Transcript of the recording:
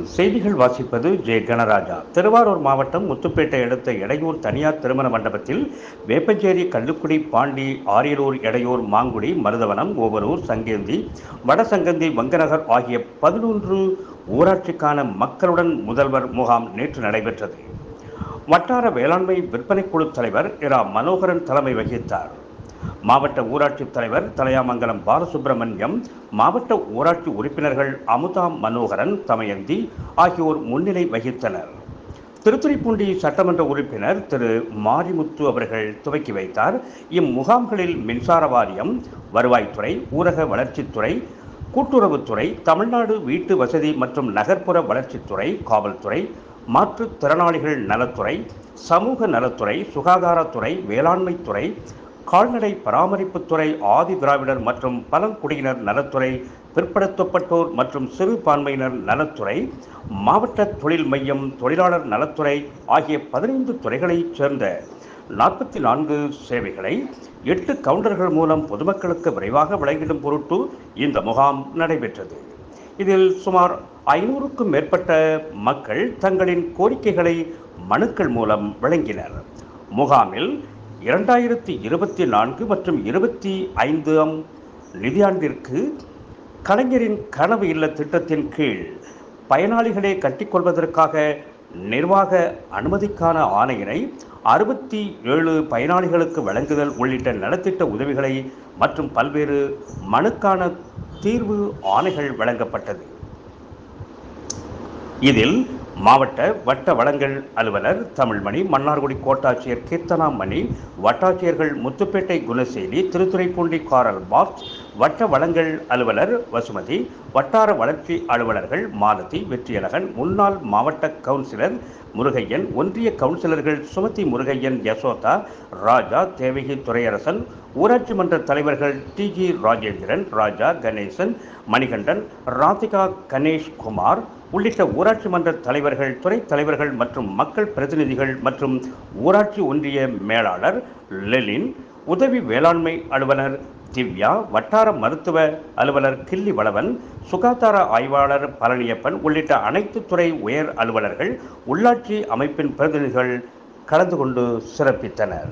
வணக்கம் செய்திகள் வாசிப்பது ஜே கணராஜா திருவாரூர் மாவட்டம் முத்துப்பேட்டை அடுத்த எடையூர் தனியார் திருமண மண்டபத்தில் வேப்பஞ்சேரி கள்ளுக்குடி பாண்டி ஆரியலூர் எடையூர் மாங்குடி மருதவனம் ஓவரூர் சங்கேந்தி வடசங்கந்தி வங்கநகர் ஆகிய பதினொன்று ஊராட்சிக்கான மக்களுடன் முதல்வர் முகாம் நேற்று நடைபெற்றது. வட்டார வேளாண்மை விற்பனை குழு தலைவர் இரா. மனோகரன் தலைமை வகித்தார். மாவட்ட ஊராட்சி தலைவர் தலையாமங்கலம் பாலசுப்பிரமணியம் மாவட்ட ஊராட்சி உறுப்பினர்கள் அமுதா மனோகரன் தமயந்தி ஆகியோர் முன்னிலை வகித்தனர். திருத்துறைப்பூண்டி சட்டமன்ற உறுப்பினர் திரு. மாரிமுத்து அவர்கள் துவக்கி வைத்தார். இம்முகாம்களில் மின்சார வாரியம் வருவாய்த்துறை ஊரக வளர்ச்சித்துறை கூட்டுறவுத்துறை தமிழ்நாடு வீட்டு வசதி மற்றும் நகர்ப்புற வளர்ச்சித்துறை காவல்துறை மாற்றுத்திறனாளிகள் நலத்துறை சமூக நலத்துறை சுகாதாரத்துறை வேளாண்மைத்துறை கால்நடை பராமரிப்புத்துறை ஆதி திராவிடர் மற்றும் பழங்குடியினர் நலத்துறை பிற்படுத்தப்பட்டோர் மற்றும் சிறுபான்மையினர் நலத்துறை மாவட்ட தொழில் மையம் தொழிலாளர் நலத்துறை ஆகிய பதினைந்து துறைகளைச் சேர்ந்த நாற்பத்தி நான்கு சேவைகளை எட்டு கவுண்டர்கள் மூலம் பொதுமக்களுக்கு விரைவாக வழங்கிடும் பொருட்டு இந்த முகாம் நடைபெற்றது. இதில் சுமார் ஐநூறுக்கும் மேற்பட்ட மக்கள் தங்களின் கோரிக்கைகளை மனுக்கள் மூலம் வழங்கினர். முகாமில் இரண்டாயிரத்தி இருபத்தி நான்கு மற்றும் இருபத்தி ஐந்தாம் நிதியாண்டிற்கு கலைஞரின் கனவு இல்ல திட்டத்தின் கீழ் பயனாளிகளை கட்டிக்கொள்வதற்காக நிர்வாக அனுமதிக்கான ஆணையினை அறுபத்தி ஏழு பயனாளிகளுக்கு வழங்குதல் உள்ளிட்ட நலத்திட்ட உதவிகளை மற்றும் பல்வேறு மனுக்கான தீர்வு ஆணைகள் வழங்கப்பட்டது. இதில் மாவட்ட வட்ட வளங்கள் அலுவலர் தமிழ்மணி மன்னார்குடி கோட்டாட்சியர் கீர்த்தனாமணி வட்டாட்சியர்கள் முத்துப்பேட்டை குணசேலி திருத்துறைப்பூண்டி காரல் பாப்ஸ் வட்ட வளங்கள் அலுவலர் வசுமதி வட்டார வளர்ச்சி அலுவலர்கள் மாலதி வெற்றியழகன் முன்னாள் மாவட்ட கவுன்சிலர் முருகையன் ஒன்றிய கவுன்சிலர்கள் சுமதி முருகையன் யசோதா ராஜா தேவகி துரையரசன் ஊராட்சி மன்ற தலைவர்கள் டி ஜி ராஜேந்திரன் ராஜா கணேசன் மணிகண்டன் ராதிகா கணேஷ் குமார் உள்ளிட்ட ஊராட்சி மன்ற தலைவர்கள் துறை தலைவர்கள் மற்றும் மக்கள் பிரதிநிதிகள் மற்றும் ஊராட்சி ஒன்றிய மேலாளர் லெலின் உதவி வேளாண்மை அலுவலர் திவ்யா வட்டார மருத்துவ அலுவலர் கிள்ளி வளவன் சுகாதார ஆய்வாளர் பழனியப்பன் உள்ளிட்ட அனைத்து துறை உயர் அலுவலர்கள் உள்ளாட்சி அமைப்பின் பிரதிநிதிகள் கலந்து கொண்டு சிறப்பித்தனர்.